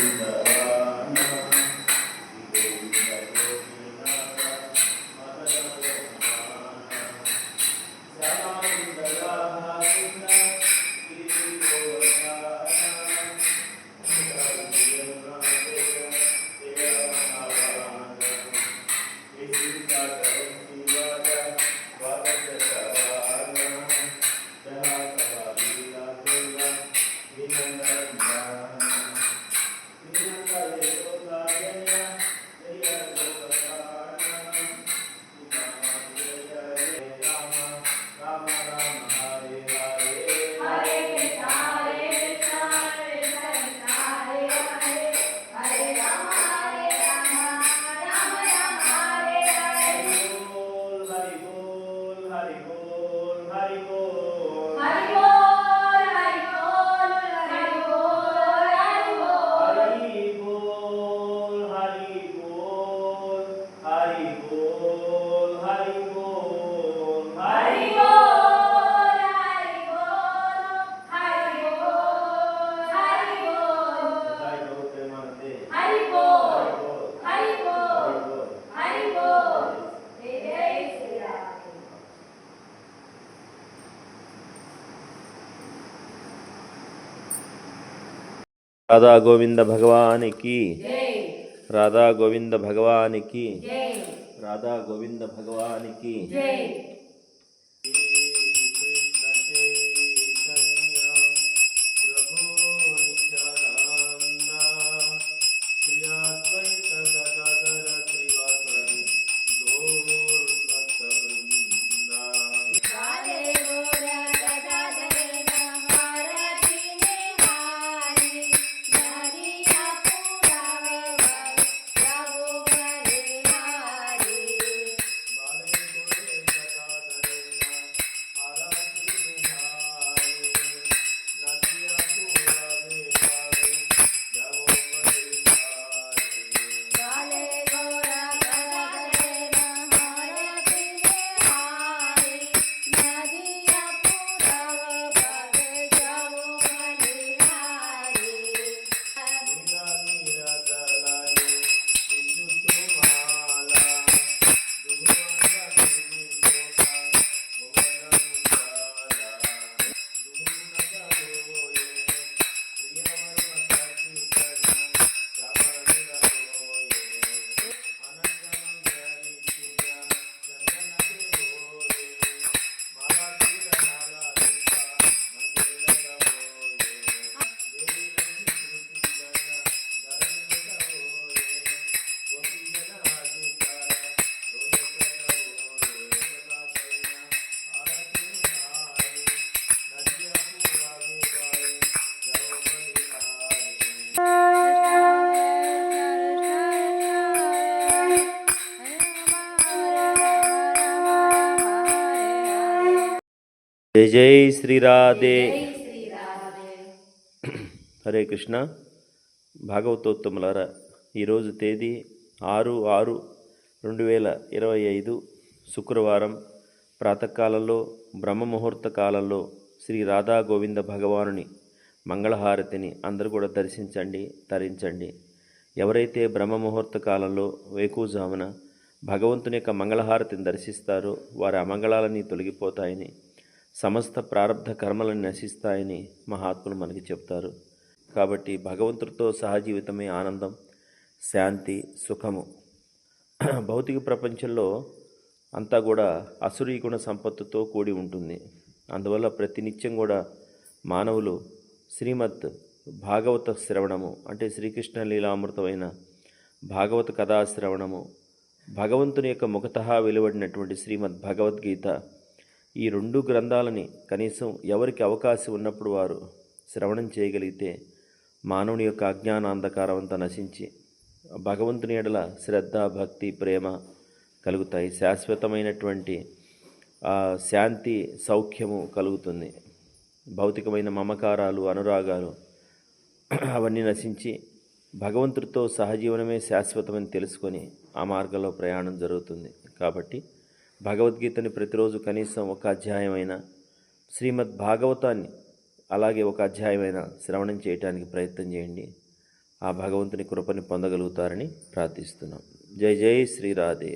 in the uh, Radha Govind भगवान की। राधा गोविंद भगवान की। राधा गोविंद भगवान की। జై జై శ్రీరాధే హరే కృష్ణ. భాగవతోత్తములారా ఈరోజు తేదీ ఆరు ఆరు రెండు వేల ఇరవై ఐదు శుక్రవారం. ప్రాతకాలంలో బ్రహ్మ ముహూర్త కాలంలో శ్రీ రాధా గోవింద భగవానుని మంగళహారతిని అందరూ కూడా దర్శించండి తరించండి. ఎవరైతే బ్రహ్మ ముహూర్త కాలంలో వేకుజామున భగవంతుని యొక్క మంగళహారతిని దర్శిస్తారో వారి అమంగళాలన్నీ తొలగిపోతాయని సమస్త ప్రారంధ కర్మలను నశిస్తాయని మహాత్ములు మనకి చెప్తారు. కాబట్టి భగవంతుడితో సహజీవితమే ఆనందం శాంతి సుఖము. భౌతిక ప్రపంచంలో అంతా కూడా అసురీ గుణ సంపత్తుతో కూడి ఉంటుంది. అందువల్ల ప్రతినిత్యం కూడా మానవులు శ్రీమద్ భాగవత శ్రవణము అంటే శ్రీకృష్ణ లీలామృతమైన భాగవత కథా శ్రవణము భగవంతుని యొక్క ముఖత వెలువడినటువంటి శ్రీమద్ భగవద్గీత ఈ రెండు గ్రంథాలని కనీసం ఎవరికి అవకాశం ఉన్నప్పుడు వారు శ్రవణం చేయగలిగితే మానవుని యొక్క అజ్ఞాన అంధకారం అంతా నశించి భగవంతుని ఎడల శ్రద్ధ భక్తి ప్రేమ కలుగుతాయి. శాశ్వతమైనటువంటి శాంతి సౌఖ్యము కలుగుతుంది. భౌతికమైన మమకారాలు అనురాగాలు అవన్నీ నశించి భగవంతుడితో సహజీవనమే శాశ్వతమని తెలుసుకొని ఆ మార్గంలో ప్రయాణం జరుగుతుంది. కాబట్టి భగవద్గీతని ప్రతిరోజు కనీసం ఒక అధ్యాయమైన శ్రీమద్ భాగవతాన్ని అలాగే ఒక అధ్యాయమైన శ్రవణం చేయటానికి ప్రయత్నం చేయండి. ఆ భగవంతుని కృపని పొందగలుగుతారని ప్రార్థిస్తున్నాం. జై జై శ్రీరాధే